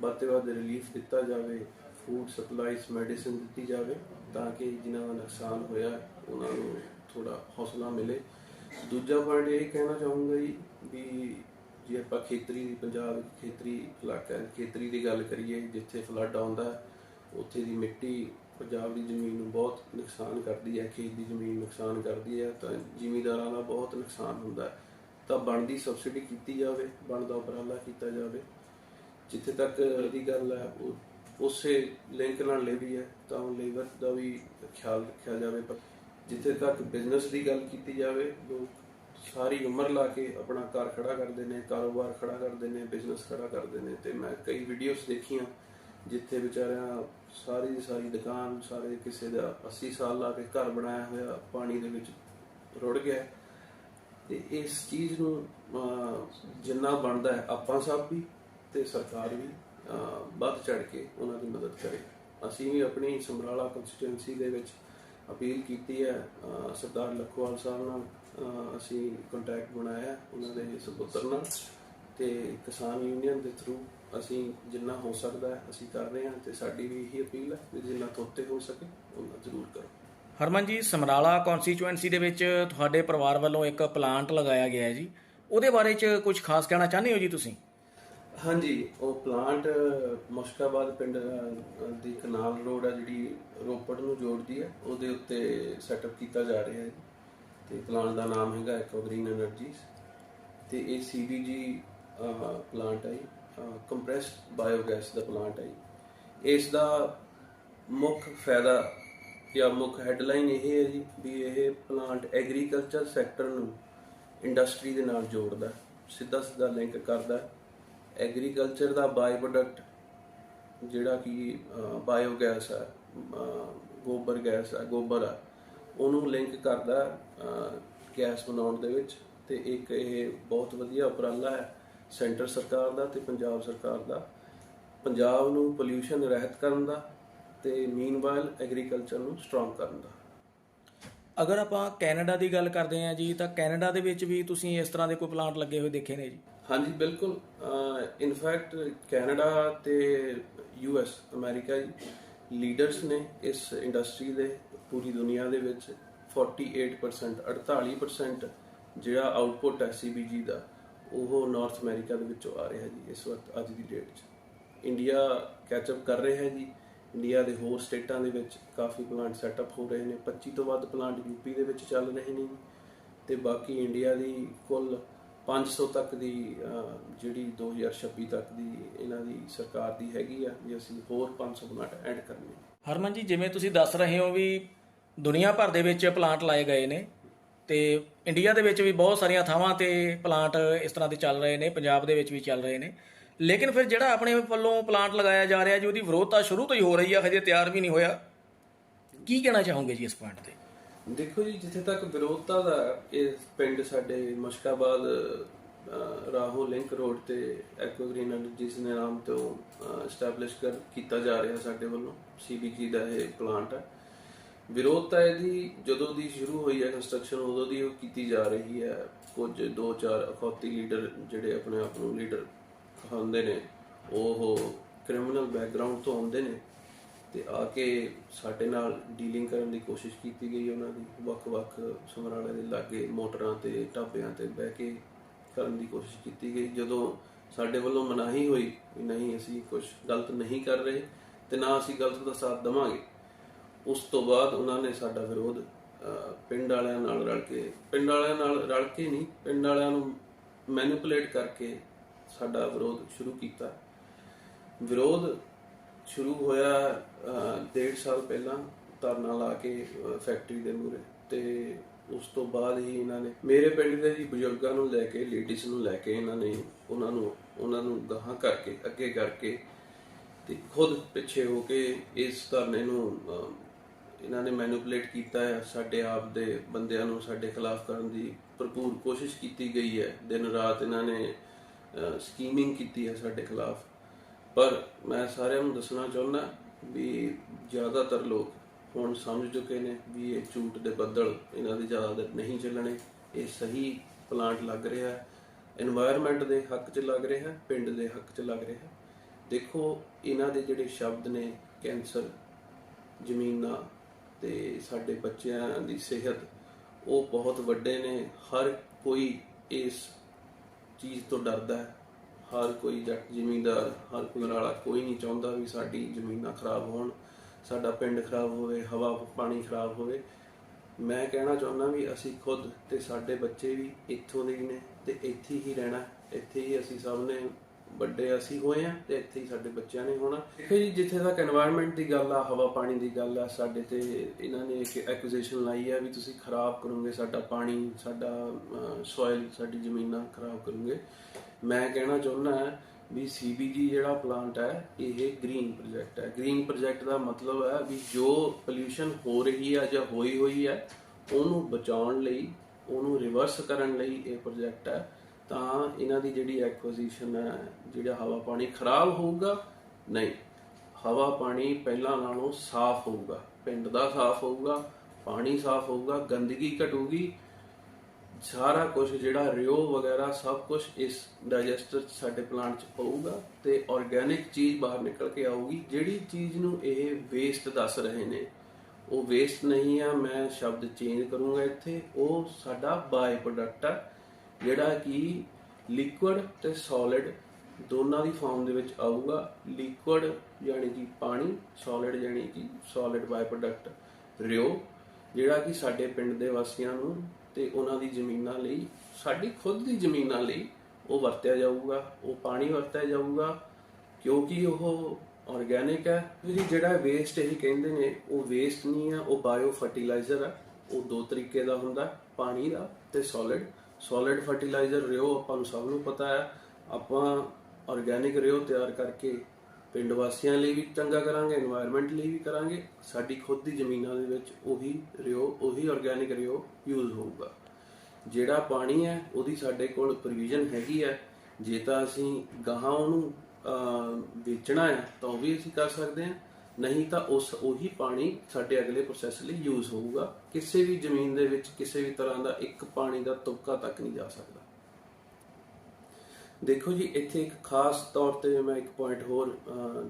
ਵੱਧ ਤੋਂ ਵੱਧ ਰਿਲੀਫ ਦਿੱਤਾ ਜਾਵੇ ਫੂਡ ਸਪਲਾਈਜ਼ ਮੈਡੀਸਿਨ ਦਿੱਤੀ ਜਾਵੇ ਤਾਂ ਕਿ ਜਿਨ੍ਹਾਂ ਦਾ ਨੁਕਸਾਨ ਹੋਇਆ, ਉਹਨਾਂ ਨੂੰ ਥੋੜਾ ਹੌਸਲਾ ਮਿਲੇ। ਦੂਜਾ ਪੁਆਇੰਟ ਇਹ ਕਹਿਣਾ ਚਾਹੂੰਗਾ ਜੀ ਵੀ ਜੇ ਆਪਾਂ ਖੇਤਰੀ, ਪੰਜਾਬ ਖੇਤਰੀ ਇਲਾਕਾ ਖੇਤਰੀ ਦੀ ਗੱਲ ਕਰੀਏ, ਜਿੱਥੇ ਫਲੱਡ ਆਉਂਦਾ ਉੱਥੇ ਦੀ ਮਿੱਟੀ ਪੰਜਾਬ ਦੀ ਜ਼ਮੀਨ ਨੂੰ ਬਹੁਤ ਨੁਕਸਾਨ ਕਰਦੀ ਹੈ, ਖੇਤ ਦੀ ਜ਼ਮੀਨ ਨੁਕਸਾਨ ਕਰਦੀ ਹੈ, ਤਾਂ ਜ਼ਿਮੀਂਦਾਰਾਂ ਦਾ ਬਹੁਤ ਨੁਕਸਾਨ ਹੁੰਦਾ ਹੈ। ਤਾਂ ਬਣਦੀ ਸਬਸਿਡੀ ਕੀਤੀ ਜਾਵੇ, ਬਣਦਾ ਉਪਰਾਲਾ ਕੀਤਾ ਜਾਵੇ। ਜਿੱਥੇ ਤੱਕ ਇਹਦੀ ਗੱਲ ਹੈ, ਉਹ ਉਸੇ ਲਿੰਕ ਨਾਲ ਲੈ ਵੀ ਹੈ, ਤਾਂ ਲੇਬਰ ਦਾ ਵੀ ਖਿਆਲ ਰੱਖਿਆ ਜਾਵੇ, ਪਰ ਜਿੱਥੇ ਤੱਕ ਬਿਜ਼ਨਸ ਦੀ ਗੱਲ ਕੀਤੀ ਜਾਵੇ, ਲੋਕ ਸਾਰੀ ਉਮਰ ਲਾ ਕੇ ਆਪਣਾ ਘਰ ਖੜਾ ਕਰਦੇ ਨੇ, ਕਾਰੋਬਾਰ ਖੜਾ ਕਰਦੇ ਨੇ ਬਿਜ਼ਨਸ ਖੜਾ ਕਰਦੇ ਨੇ, ਤੇ ਮੈਂ ਕਈ ਵੀਡੀਓਜ਼ ਦੇਖੀਆਂ, ਜਿੱਥੇ ਵਿਚਾਰਿਆਂ ਸਾਰੀ ਦੀ ਸਾਰੀ ਦੁਕਾਨ, ਸਾਰੇ ਕਿਸੇ ਦਾ 80 ਸਾਲ ਲਾ ਕੇ ਘਰ ਬਣਾਇਆ ਹੋਇਆ, ਪਾਣੀ ਦੇ ਵਿੱਚ ਰੁੜ ਗਿਆ। ਤੇ ਇਸ ਚੀਜ਼ ਨੂੰ ਜਿੰਨਾ ਬਣਦਾ ਹੈ, ਆਪਾਂ ਸਭ ਵੀ ਤੇ ਸਰਕਾਰ ਵੀ। ਵੱਧ ਚੜ ਕੇ ਉਹਨਾਂ ਦੀ ਮਦਦ ਕਰੇ। ਅਸੀਂ ਵੀ ਆਪਣੀ ਸਮਰਾਲਾ ਕੰਸਟੀਟੂਐਂਸੀ ਦੇ ਵਿੱਚ ਅਪੀਲ ਕੀਤੀ ਹੈ ਸਰਦਾਰ ਲਖਵਾਲ ਸਾਹਿਬ ਨਾਲ ਅਸੀਂ ਕੰਟੈਕਟ ਬਣਾਇਆ ਉਹਨਾਂ ਦੇ ਸਪੁੱਤਰ ਨਾਲ ਤੇ ਕਿਸਾਨ ਯੂਨੀਅਨ ਦੇ ਥਰੂ ਅਸੀਂ ਜਿੰਨਾ ਹੋ ਸਕਦਾ ਹੈ ਅਸੀਂ ਕਰ ਰਹੇ ਹਾਂ ਤੇ ਸਾਡੀ ਵੀ ਇਹੀ ਅਪੀਲ ਹੈ ਕਿ ਜਿੰਨਾ ਥੋਤੇ ਹੋ ਸਕੇ ਉਹਨਾਂ ਜ਼ਰੂਰ ਕਰੋ। ਹਰਮਨ ਜੀ, ਸਮਰਾਲਾ ਕਨਸਟੀਚੁਐਂਸੀ ਦੇ ਵਿੱਚ ਤੁਹਾਡੇ ਪਰਿਵਾਰ ਵੱਲੋਂ ਇੱਕ ਪਲਾਂਟ ਲਗਾਇਆ ਗਿਆ ਹੈ ਜੀ। ਉਹਦੇ ਬਾਰੇ 'ਚ ਕੁਝ ਖਾਸ ਕਹਿਣਾ ਚਾਹੁੰਦੇ ਹੋ ਜੀ ਤੁਸੀਂ? ਹਾਂਜੀ, ਉਹ ਪਲਾਂਟ ਮੁਸ਼ਕਾਬਾਦ ਪਿੰਡ ਦੀ ਕਨਾਲ ਰੋਡ ਆ ਜਿਹੜੀ ਰੋਪੜ ਨੂੰ ਜੋੜਦੀ ਹੈ ਉਹਦੇ ਉੱਤੇ ਸੈਟਅਪ ਕੀਤਾ ਜਾ ਰਿਹਾ ਹੈ। ਤੇ ਪਲਾਂਟ ਦਾ ਨਾਮ ਹੈਗਾ ਇਕੋ ਗ੍ਰੀਨ એનર્ਜੀਜ਼ ਤੇ ਇਹ ਸੀਬੀਜੀ ਪਲਾਂਟ ਹੈ ਕੰਪਰੈਸਡ ਬਾਇਓਗੈਸ ਦਾ ਪਲਾਂਟ ਹੈ ਇਸ ਦਾ ਮੁੱਖ ਫਾਇਦਾ ਜਾਂ ਮੁੱਖ ਹੈਡਲਾਈਨ ਇਹ ਹੈ ਜੀ ਵੀ ਇਹ ਪਲਾਂਟ ਐਗਰੀਕਲਚਰ ਸੈਕਟਰ ਨੂੰ ਇੰਡਸਟਰੀ ਦੇ ਨਾਲ ਜੋੜਦਾ, ਸਿੱਧਾ ਸਿੱਧਾ ਲਿੰਕ ਕਰਦਾ। ਐਗਰੀਕਲਚਰ ਦਾ ਬਾਈ ਪ੍ਰੋਡਕਟ ਜਿਹੜਾ ਕਿ ਬਾਇਓਗੈਸ ਹੈ ਗੋਬਰ ਗੈਸ ਹੈ ਗੋਬਰ ਹੈ ਉਹਨੂੰ ਲਿੰਕ ਕਰਦਾ ਗੈਸ ਬਣਾਉਣ ਦੇ ਵਿੱਚ ਤੇ ਇੱਕ ਇਹ ਬਹੁਤ ਵਧੀਆ ਉਪਰਾਲਾ ਹੈ ਸੈਂਟਰ ਸਰਕਾਰ ਦਾ ਤੇ ਪੰਜਾਬ ਸਰਕਾਰ ਦਾ। ਪੰਜਾਬ ਨੂੰ ਪੋਲਿਊਸ਼ਨ ਰਹਿਤ ਕਰਨ ਦਾ ਤੇ ਮੀਨਵਾਈਲ ਐਗਰੀਕਲਚਰ ਨੂੰ ਸਟਰੋਂਗ ਕਰਨ ਦਾ। ਅਗਰ ਆਪਾਂ ਕੈਨੇਡਾ ਦੀ ਗੱਲ ਕਰਦੇ ਹਾਂ ਜੀ, ਤਾਂ ਕੈਨੇਡਾ ਦੇ ਵਿੱਚ ਵੀ ਤੁਸੀਂ ਇਸ ਤਰ੍ਹਾਂ ਦੇ ਕੋਈ ਪਲਾਂਟ ਲੱਗੇ ਹੋਏ ਦੇਖੇ ਨੇ ਜੀ? ਹਾਂਜੀ, ਬਿਲਕੁਲ। ਇਨਫੈਕਟ ਕੈਨੇਡਾ ਤੇ ਯੂਐਸ ਅਮਰੀਕਾ ਲੀਡਰਸ ਨੇ ਇਸ ਇੰਡਸਟਰੀ ਦੇ, ਪੂਰੀ ਦੁਨੀਆ ਦੇ ਵਿੱਚ 48% 48% ਜਿਹੜਾ ਆਊਟਪੁੱਟ ਹੈ ਸੀਬੀਜੀ ਦਾ, ਉਹ ਨਾਰਥ ਅਮਰੀਕਾ ਦੇ ਵਿੱਚੋਂ ਆ ਰਿਹਾ ਜੀ, ਇਸ ਵਕਤ, ਅੱਜ ਦੀ ਡੇਟ 'ਚ। ਇੰਡੀਆ ਕੈਚਅਪ ਕਰ ਰਿਹਾ ਹੈ ਜੀ। ਇੰਡੀਆ ਦੇ ਹੋਰ ਸਟੇਟਾਂ ਦੇ ਵਿੱਚ ਕਾਫੀ ਪਲਾਂਟ ਸੈਟਅਪ ਹੋ ਰਹੇ ਨੇ। 25 ਤੋਂ ਵੱਧ ਪਲਾਂਟ ਯੂਪੀ ਦੇ ਵਿੱਚ ਚੱਲ ਰਹੇ ਨੇ ਜੀ। ਤੇ ਬਾਕੀ ਇੰਡੀਆ ਦੀ ਕੁੱਲ 500 ਤੱਕ ਦੀ ਅਹ, ਜਿਹੜੀ 2026 ਤੱਕ ਦੀ ਇਹਨਾਂ ਦੀ ਸਰਕਾਰ ਦੀ ਹੈਗੀ ਆ ਵੀ ਅਸੀਂ ਹੋਰ 500 ਪਲਾਂਟ ਐਡ ਕਰਨੇ ਹਰਮਨ ਜੀ ਜਿਵੇਂ ਤੁਸੀਂ ਦੱਸ ਰਹੇ ਹੋ ਵੀ ਦੁਨੀਆ ਭਰ ਦੇ ਵਿੱਚ ਪਲਾਂਟ ਲਾਏ ਗਏ ਨੇ ਤੇ ਇੰਡੀਆ ਦੇ ਵਿੱਚ ਵੀ ਬਹੁਤ ਸਾਰੀਆਂ ਥਾਵਾਂ ਤੇ ਪਲਾਂਟ ਇਸ ਤਰ੍ਹਾਂ ਦੇ ਚੱਲ ਰਹੇ ਨੇ ਪੰਜਾਬ ਦੇ ਵਿੱਚ ਵੀ ਚੱਲ ਰਹੇ ਨੇ। ਲੇਕਿਨ ਫਿਰ ਜਿਹੜਾ ਆਪਣੇ ਵੱਲੋਂ ਪਲਾਂਟ ਲਗਾਇਆ ਜਾ ਰਿਹਾ ਜੀ ਉਹਦੀ ਵਿਰੋਧਤਾ ਸ਼ੁਰੂ ਤੋਂ ਹੀ ਹੋ ਰਹੀ ਆ ਹਜੇ ਤਿਆਰ ਵੀ ਨਹੀਂ ਹੋਇਆ। ਕੀ ਕਹਿਣਾ ਚਾਹੋਗੇ ਜੀ ਇਸ ਪੁਆਇੰਟ ਤੇ? ਦੇਖੋ ਜੀ ਜਿੱਥੇ ਤੱਕ ਵਿਰੋਧਤਾ ਦਾ ਇਹ ਪਿੰਡ ਸਾਡੇ ਮਸ਼ਕਾਬਾਦ ਅਹ, ਲਿੰਕ ਰੋਡ ਤੇ ਐਕੋਗ੍ਰੀਨ ਐਨਰਜੀਸ ਦੇ ਨਾਮ ਤੋਂ ਸਟੈਬਲਿਸ਼ ਕਰ ਕੀਤਾ ਜਾ ਰਿਹਾ ਸਾਡੇ ਵੱਲੋਂ ਸੀਬੀਜੀ ਦਾ ਇਹ ਪਲਾਂਟ ਹੈ। ਵਿਰੋਧਤਾ ਇਹਦੀ ਜਦੋਂ ਦੀ ਸ਼ੁਰੂ ਹੋਈ ਹੈ ਕੰਸਟਰਕਸ਼ਨ ਉਦੋਂ ਦੀ ਉਹ ਕੀਤੀ ਜਾ ਰਹੀ ਹੈ। ਕੁਝ ਦੋ ਚਾਰ ਅਖੌਤੀ ਲੀਡਰ ਜਿਹੜੇ ਆਪਣੇ ਆਪ ਨੂੰ ਲੀਡਰ ਹੁੰਦੇ ਨੇ ਉਹ ਕ੍ਰਿਮੀਨਲ ਬੈਕਗ੍ਰਾਉਂਡ ਤੋਂ ਆਉਂਦੇ ਨੇ। ਤੇ ਆ ਕੇ ਸਾਡੇ ਨਾਲ ਡੀਲਿੰਗ ਕਰਨ ਦੀ ਕੋਸ਼ਿਸ਼ ਕੀਤੀ ਗਈ ਉਹਨਾਂ ਦੀ। ਵੱਖ-ਵੱਖ ਸਮਰਾਲੇ ਦੇ ਲਾਗੇ ਮੋਟਰਾਂ ਤੇ ਢਾਬਿਆਂ ਤੇ ਬਹਿ ਕੇ ਕਰਨ ਦੀ ਕੋਸ਼ਿਸ਼ ਕੀਤੀ ਗਈ। ਜਦੋਂ ਸਾਡੇ ਵੱਲੋਂ ਮਨਾਹੀ ਹੋਈ ਵੀ ਨਹੀਂ, ਅਸੀਂ ਕੁਝ ਗਲਤ ਨਹੀਂ ਕਰ ਰਹੇ ਤੇ ਨਾ ਅਸੀਂ ਗਲਤ ਦਾ ਸਾਥ ਦਵਾਂਗੇ, ਉਸ ਤੋਂ ਬਾਅਦ ਉਹਨਾਂ ਨੇ ਸਾਡਾ ਵਿਰੋਧ ਪਿੰਡ ਵਾਲਿਆਂ ਨਾਲ ਰਲ ਕੇ, ਪਿੰਡ ਵਾਲਿਆਂ ਨਾਲ ਰਲ ਕੇ ਨਹੀਂ, ਪਿੰਡ ਵਾਲਿਆਂ ਨੂੰ ਮੈਨੀਪੂਲੇਟ ਕਰਕੇ ਸਾਡਾ ਵਿਰੋਧ ਸ਼ੁਰੂ ਕੀਤਾ। ਵਿਰੋਧ ਸ਼ੁਰੂ ਹੋਇਆ ਅਹ, ਡੇਢ ਸਾਲ ਪਹਿਲਾਂ ਧਰਨਾ ਲਾ ਕੇ ਫੈਕਟਰੀ ਦੇ ਮੂਹਰੇ ਤੇ ਉਸ ਤੋਂ ਬਾਅਦ ਹੀ ਇਹਨਾਂ ਨੇ ਮੇਰੇ ਪਿੰਡ ਦੇ ਜੀ ਬਜ਼ੁਰਗਾਂ ਨੂੰ ਲੈ ਕੇ ਲੇਡੀਜ਼ ਨੂੰ ਲੈ ਕੇ ਇਹਨਾਂ ਨੇ ਉਹਨਾਂ ਨੂੰ ਉਹਨਾਂ ਨੂੰ ਗਾਹਾਂ ਕਰਕੇ ਅੱਗੇ ਕਰਕੇ ਤੇ ਖੁਦ ਪਿੱਛੇ ਹੋ ਕੇ ਇਸ ਧਰਨੇ ਨੂੰ ਇਹਨਾਂ ਨੇ ਮੈਨੀਪੂਲੇਟ ਕੀਤਾ ਹੈ। ਸਾਡੇ ਆਪ ਦੇ ਬੰਦਿਆਂ ਨੂੰ ਸਾਡੇ ਖਿਲਾਫ ਕਰਨ ਦੀ ਭਰਪੂਰ ਕੋਸ਼ਿਸ਼ ਕੀਤੀ ਗਈ ਹੈ। ਦਿਨ ਰਾਤ ਇਹਨਾਂ ਨੇ ਸਕੀਮਿੰਗ ਕੀਤੀ ਹੈ ਸਾਡੇ ਖਿਲਾਫ। ਪਰ ਮੈਂ ਸਾਰਿਆਂ ਨੂੰ ਦੱਸਣਾ ਚਾਹੁੰਦਾ ਵੀ ਜ਼ਿਆਦਾਤਰ ਲੋਕ ਹੁਣ ਸਮਝ ਚੁੱਕੇ ਨੇ ਵੀ ਇਹ ਝੂਠ ਦੇ ਬੱਦਲ ਇਹਨਾਂ ਦੇ ਜ਼ਿਆਦਾ ਨਹੀਂ ਚੱਲਣੇ। ਇਹ ਸਹੀ ਪਲਾਂਟ ਲੱਗ ਰਿਹਾ ਹੈ। এনवायरमेंट ਦੇ ਹੱਕ 'ਚ ਲੱਗ ਰਿਹਾ ਪਿੰਡ ਦੇ ਹੱਕ 'ਚ ਲੱਗ ਰਿਹਾ ਦੇਖੋ, ਇਹਨਾਂ ਦੇ ਜਿਹੜੇ ਸ਼ਬਦ ਨੇ ਕੈਂਸਰ, ਜ਼ਮੀਨਾਂ ਤੇ ਸਾਡੇ ਬੱਚਿਆਂ ਦੀ ਸਿਹਤ, ਉਹ ਬਹੁਤ ਵੱਡੇ ਨੇ। ਹਰ ਕੋਈ ਇਸ ਚੀਜ਼ ਤੋਂ ਡਰਦਾ ਹੈ। ਹਰ ਕੋਈ ਜੱਟ ਜ਼ਿਮੀਂਦਾਰ ਹਰ ਕੋਈ ਵਾਲਾ ਕੋਈ ਨਹੀਂ ਚਾਹੁੰਦਾ ਵੀ ਸਾਡੀ ਜ਼ਮੀਨਾਂ ਖਰਾਬ ਹੋਣ, ਸਾਡਾ ਪਿੰਡ ਖਰਾਬ ਹੋਵੇ, ਹਵਾ, ਪਾਣੀ ਖਰਾਬ ਹੋਵੇ। ਮੈਂ ਕਹਿਣਾ ਚਾਹੁੰਦਾ ਵੀ ਅਸੀਂ ਖੁਦ ਤੇ ਸਾਡੇ ਬੱਚੇ ਵੀ ਇੱਥੋਂ ਦੇ ਹੀ ਨੇ ਤੇ ਇੱਥੇ ਹੀ ਰਹਿਣਾ, ਇੱਥੇ ਹੀ ਅਸੀਂ ਸਭ ਨੇ ਵੱਡੇ ਅਸੀਂ ਹੋਏ ਆ ਤੇ ਇੱਥੇ ਹੀ ਸਾਡੇ ਬੱਚਿਆਂ ਨੇ ਹੋਣਾ। ਦੇਖੋ ਜੀ ਜਿੱਥੇ ਤੱਕ এনवायरमेंट ਦੀ ਗੱਲ ਆ, ਹਵਾ, ਪਾਣੀ ਦੀ ਗੱਲ ਆ, ਸਾਡੇ ਤੇ ਇਹਨਾਂ ਨੇ ਇੱਕ ਐਕੂਜੇਸ਼ਨ ਲਾਈ ਆ ਵੀ ਤੁਸੀਂ ਖਰਾਬ ਕਰੋਗੇ, ਸਾਡਾ ਪਾਣੀ, ਸਾਡਾ ਸੋਇਲ ਸਾਡੀ ਜ਼ਮੀਨਾਂ ਖਰਾਬ ਕਰੋਗੇ। ਮੈਂ ਕਹਿਣਾ ਚਾਹੁੰਦਾ ਵੀ ਸੀਬੀਜੀ ਜਿਹੜਾ ਪਲਾਂਟ ਹੈ, ਇਹ ਗ੍ਰੀਨ ਪ੍ਰੋਜੈਕਟ ਹੈ। ਗ੍ਰੀਨ ਪ੍ਰੋਜੈਕਟ ਦਾ ਮਤਲਬ ਹੈ ਵੀ ਜੋ ਪੋਲਿਊਸ਼ਨ ਹੋ ਰਹੀ ਹੈ ਜਾਂ ਹੋਈ ਹੋਈ ਹੈ, ਉਹਨੂੰ ਬਚਾਉਣ ਲਈ, ਉਹਨੂੰ ਰਿਵਰਸ ਕਰਨ ਲਈ ਇਹ ਪ੍ਰੋਜੈਕਟ ਹੈ। ਤਾਂ ਇਹਨਾਂ ਦੀ ਜਿਹੜੀ ਐਕੁਜੀਸ਼ਨ ਹੈ, ਜਿਹੜਾ ਹਵਾ ਪਾਣੀ ਖਰਾਬ ਹੋਊਗਾ, ਨਹੀਂ। ਹਵਾ ਪਾਣੀ ਪਹਿਲਾਂ ਨਾਲੋਂ ਸਾਫ਼ ਹੋਊਗਾ। ਪਿੰਡ ਦਾ ਸਾਫ਼ ਹੋਊਗਾ, ਪਾਣੀ ਸਾਫ਼ ਹੋਊਗਾ, ਗੰਦਗੀ ਘਟੂਗੀ ਸਾਰਾ ਕੁਝ ਜਿਹੜਾ ਰਿਓ ਵਗੈਰਾ ਸਭ ਕੁਝ ਇਸ ਡਾਈਜੈਸਟਰ ਸਾਡੇ ਪਲਾਂਟ 'ਚ ਪਊਗਾ ਤੇ ਆਰਗੇਨਿਕ ਚੀਜ਼ ਬਾਹਰ ਨਿਕਲ ਕੇ ਆਊਗੀ। ਜਿਹੜੀ ਚੀਜ਼ ਨੂੰ ਇਹ ਵੇਸਟ ਦੱਸ ਰਹੇ ਨੇ, ਉਹ ਵੇਸਟ ਨਹੀਂ ਆ, ਮੈਂ ਸ਼ਬਦ ਚੇਂਜ ਕਰੂੰਗਾ ਇੱਥੇ। ਉਹ ਸਾਡਾ ਬਾਈ ਪ੍ਰੋਡਕਟ ਆ, ਜਿਹੜਾ ਕਿ ਲਿਕੁਇਡ ਤੇ ਸੋਲਿਡ ਦੋਨਾਂ ਦੀ ਫਾਰਮ ਦੇ ਵਿੱਚ ਆਊਗਾ। ਲਿਕੁਇਡ ਯਾਨੀ ਕਿ ਪਾਣੀ ਸੋਲਿਡ ਯਾਨੀ ਕਿ ਸੋਲਿਡ ਬਾਈ ਪ੍ਰੋਡਕਟ ਰਿਓ। ਜਿਹੜਾ ਕਿ ਸਾਡੇ ਪਿੰਡ ਦੇ ਵਾਸੀਆਂ ਨੂੰ ਤੇ ਉਹਨਾਂ ਦੀ ਜ਼ਮੀਨਾਂ ਲਈ, ਸਾਡੀ ਖੁਦ ਦੀ ਜ਼ਮੀਨਾਂ ਲਈ ਉਹ ਵਰਤਿਆ ਜਾਊਗਾ, ਉਹ ਪਾਣੀ ਵਰਤਿਆ ਜਾਊਗਾ, ਕਿਉਂਕਿ ਉਹ ਆਰਗੇਨਿਕ ਹੈ। ਜਿਹੜੀ ਜਿਹੜਾ ਵੇਸਟ ਇਹ ਕਹਿੰਦੇ ਨੇ, ਉਹ ਵੇਸਟ ਨਹੀਂ ਆ ਉਹ ਬਾਇਓ ਫਰਟੀਲਾਈਜ਼ਰ ਆ ਉਹ ਦੋ ਤਰੀਕੇ ਦਾ ਹੁੰਦਾ, ਪਾਣੀ ਦਾ ਤੇ ਸੋਲਿਡ ਸੋਲਿਡ ਫਰਟੀਲਾਈਜ਼ਰ ਰਿਓ ਆਪਾਂ ਨੂੰ ਸਭ ਨੂੰ ਪਤਾ ਹੈ। ਆਪਾਂ ਆਰਗੇਨਿਕ ਰਿਓ ਤਿਆਰ ਕਰਕੇ ਪਿੰਡ ਵਾਸੀਆਂ ਲਈ ਵੀ ਚੰਗਾ ਕਰਾਂਗੇ এনवायरमेंट ਲਈ ਵੀ ਕਰਾਂਗੇ, ਸਾਡੀ ਖੁਦ ਦੀ ਜ਼ਮੀਨਾਂ ਦੇ ਵਿੱਚ ਉਹੀ ਰਿਓ, ਉਹੀ ਆਰਗੈਨਿਕ ਰਿਓ ਯੂਜ਼ ਹੋਊਗਾ। ਜਿਹੜਾ ਪਾਣੀ ਹੈ, ਉਹਦੀ ਸਾਡੇ ਕੋਲ ਪ੍ਰੋਵੀਜ਼ਨ ਹੈਗੀ ਹੈ। ਜੇ ਤਾਂ ਅਸੀਂ ਗਾਹਾਂ ਉਹਨੂੰ ਵੇਚਣਾ ਹੈ, ਤਾਂ ਉਹ ਵੀ ਅਸੀਂ ਕਰ ਸਕਦੇ ਹਾਂ। ਨਹੀਂ ਤਾਂ ਉਸ, ਉਹੀ ਪਾਣੀ ਸਾਡੇ ਅਗਲੇ ਪ੍ਰੋਸੈਸ ਲਈ ਯੂਜ਼ ਹੋਊਗਾ। ਕਿਸੇ ਵੀ ਜ਼ਮੀਨ ਦੇ ਵਿੱਚ ਕਿਸੇ ਵੀ ਤਰ੍ਹਾਂ ਦਾ ਇੱਕ ਪਾਣੀ ਦਾ ਤੁਪਕਾ ਤੱਕ ਨਹੀਂ ਜਾ ਸਕਦਾ। ਦੇਖੋ ਜੀ ਇੱਥੇ ਇੱਕ ਖਾਸ ਤੌਰ ਤੇ ਮੈਂ ਇੱਕ ਪੁਆਇੰਟ ਹੋਰ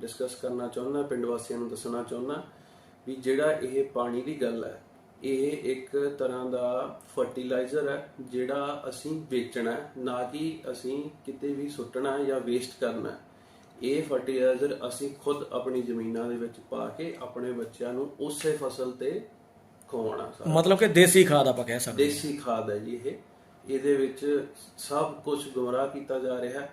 ਡਿਸਕਸ ਕਰਨਾ ਚਾਹੁੰਦਾ ਪਿੰਡ ਵਾਸੀਆਂ ਨੂੰ ਦੱਸਣਾ ਚਾਹੁੰਦਾ ਵੀ ਜਿਹੜਾ ਇਹ ਪਾਣੀ ਦੀ ਗੱਲ ਹੈ ਇਹ ਇੱਕ ਤਰ੍ਹਾਂ ਦਾ ਫਰਟੀਲਾਈਜ਼ਰ ਹੈ ਜਿਹੜਾ ਅਸੀਂ ਵੇਚਣਾ ਹੈ, ਨਾ ਕਿ ਅਸੀਂ ਕਿਤੇ ਵੀ ਸੁੱਟਣਾ ਜਾਂ ਵੇਸਟ ਕਰਨਾ ਹੈ। ਇਹ ਫਰਟੀਲਾਈਜ਼ਰ ਅਸੀਂ ਖੁਦ ਆਪਣੀ ਜ਼ਮੀਨਾਂ ਦੇ ਵਿੱਚ ਪਾ ਕੇ ਆਪਣੇ ਬੱਚਿਆਂ ਨੂੰ ਉਸੇ ਫਸਲ ਤੇ ਖਵਾਉਣਾ ਮਤਲਬ ਕਿ ਦੇਸੀ ਖਾਦ ਆਪਾਂ ਕਹਿ ਸਕਦੇ ਦੇਸੀ ਖਾਦ ਹੈ ਜੀ ਇਹ। ਇਹਦੇ ਵਿੱਚ ਸਭ ਕੁਝ ਗੁੰਮਰਾਹ ਕੀਤਾ ਜਾ ਰਿਹਾ ਹੈ।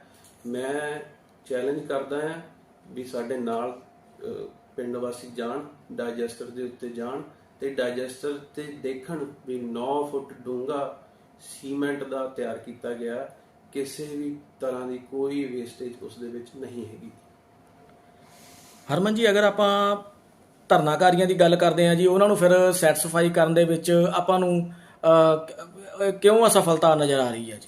ਮੈਂ ਚੈਲੰਜ ਕਰਦਾ ਹਾਂ ਵੀ ਸਾਡੇ ਨਾਲ ਪਿੰਡ ਵਾਸੀ ਜਾਣ ਡਾਈਜੈਸਟਰ ਦੇ ਉੱਤੇ ਜਾਣ ਤੇ ਡਾਈਜੈਸਟਰ ਤੇ ਦੇਖਣ ਵੀ 9 ਫੁੱਟ ਡੂੰਘਾ ਸੀਮੈਂਟ ਦਾ ਤਿਆਰ ਕੀਤਾ ਗਿਆ ਕਿਸੇ ਵੀ ਤਰ੍ਹਾਂ ਦੀ ਕੋਈ ਵੇਸਟੇਜ ਉਸ ਦੇ ਵਿੱਚ ਨਹੀਂ ਹੈਗੀ। ਹਰਮਨ ਜੀ, ਅਗਰ ਆਪਾਂ ਧਰਨਾਕਾਰੀਆਂ ਦੀ ਗੱਲ ਕਰਦੇ ਹਾਂ ਜੀ, ਉਹਨਾਂ ਨੂੰ ਫਿਰ ਸੈਟੀਸਫਾਈ ਕਰਨ ਦੇ ਵਿੱਚ ਆਪਾਂ ਨੂੰ ਅਹ, ਕਿਉਂ ਅਸਫਲਤਾ ਨਜ਼ਰ ਆ ਰਹੀ ਹੈ ਜੀ?